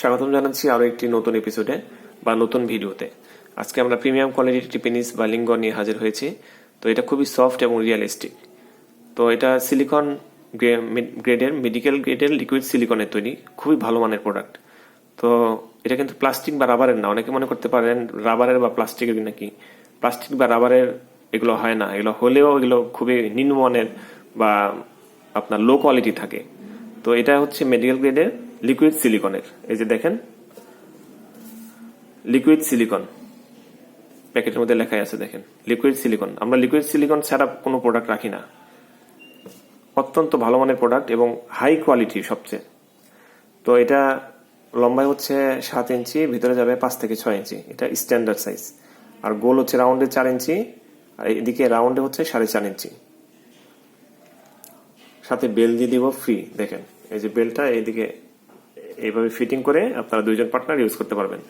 স্বাগতম জানাচ্ছি আরও একটি নতুন এপিসোডে বা নতুন ভিডিওতে আজকে আমরা প্রিমিয়াম কোয়ালিটির একটি পেনিস বা লিঙ্গ নিয়ে হাজির হয়েছি। তো এটা খুবই সফট এবং রিয়েলিস্টিক তো এটা সিলিকন গ্রেডের মেডিকেল গ্রেডের লিকুইড সিলিকনের তৈরি। খুবই ভালো মানের প্রোডাক্ট তো এটা কিন্তু প্লাস্টিক বা রাবারের না। অনেকে মনে করতে পারেন রাবারের বা প্লাস্টিকের নাকি। প্লাস্টিক বা রাবারের এগুলো হয় না। এগুলো হলেও এগুলো খুবই নিম্নমানের বা আপনার লো কোয়ালিটি থাকে। তো এটা হচ্ছে মেডিকেল গ্রেডের লিকুইড সিলিকনের এই যে দেখেন লিকুইড সিলিকন প্যাকেটের মধ্যে লেখাই আছে, দেখেন লিকুইড সিলিকন আমরা লিকুইড সিলিকন ছাড়া কোনো প্রোডাক্ট রাখি না। অত্যন্ত ভালো মানের প্রোডাক্ট এবং হাই কোয়ালিটি সবচেয়ে। তো এটা লম্বায় হচ্ছে সাত ইঞ্চি, ভিতরে যাবে পাঁচ থেকে ছয় ইঞ্চি। এটা স্ট্যান্ডার্ড সাইজ আর গোল হচ্ছে রাউন্ডে চার ইঞ্চি, আর এদিকে রাউন্ডে হচ্ছে সাড়ে চার ইঞ্চি। সাথে বেল দিয়ে দিব ফ্রি দেখেন। এই যে বেলটা এইদিকে এইভাবে ফিটিং করে আপনারা দুইজন পার্টনার ইউজ করতে পারবেন।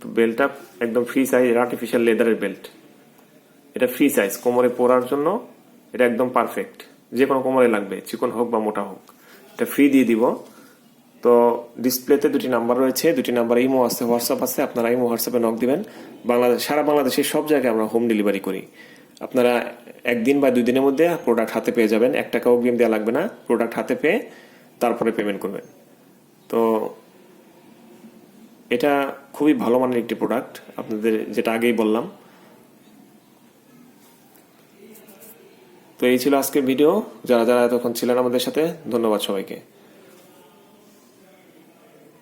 তো বেলটা একদম ফ্রি সাইজ আর্টিফিশিয়াল লেদারের বেল্ট এটা ফ্রি সাইজ কোমরে পরার জন্য এটা একদম পারফেক্ট যে কোনো কোমরে লাগবে, চিকন হোক বা মোটা হোক। এটা ফ্রি দিয়ে দিব। তো ডিসপ্লেতে দুটি নাম্বার রয়েছে, দুটি নাম্বার ইমো আছে হোয়াটসঅ্যাপ আছে, আপনারা ইমো হোয়াটসঅ্যাপে নক দিবেন। বাংলাদেশ, সারা বাংলাদেশের সব জায়গায় আমরা হোম ডেলিভারি করি। আপনারা একদিন বা দুই দিনের মধ্যে প্রোডাক্ট হাতে পেয়ে যাবেন। এক টাকা অগ্রিম দেওয়া লাগবে না। প্রোডাক্ট হাতে পেয়ে তারপরে পেমেন্ট করবেন। এটা খুবই ভালো মানের একটি প্রোডাক্ট আপনাদের যেটা আগেই বললাম। তো এই ছিল আজকের ভিডিও যারা যারা এতক্ষণ ছিলেন আমাদের সাথে, ধন্যবাদ সবাইকে।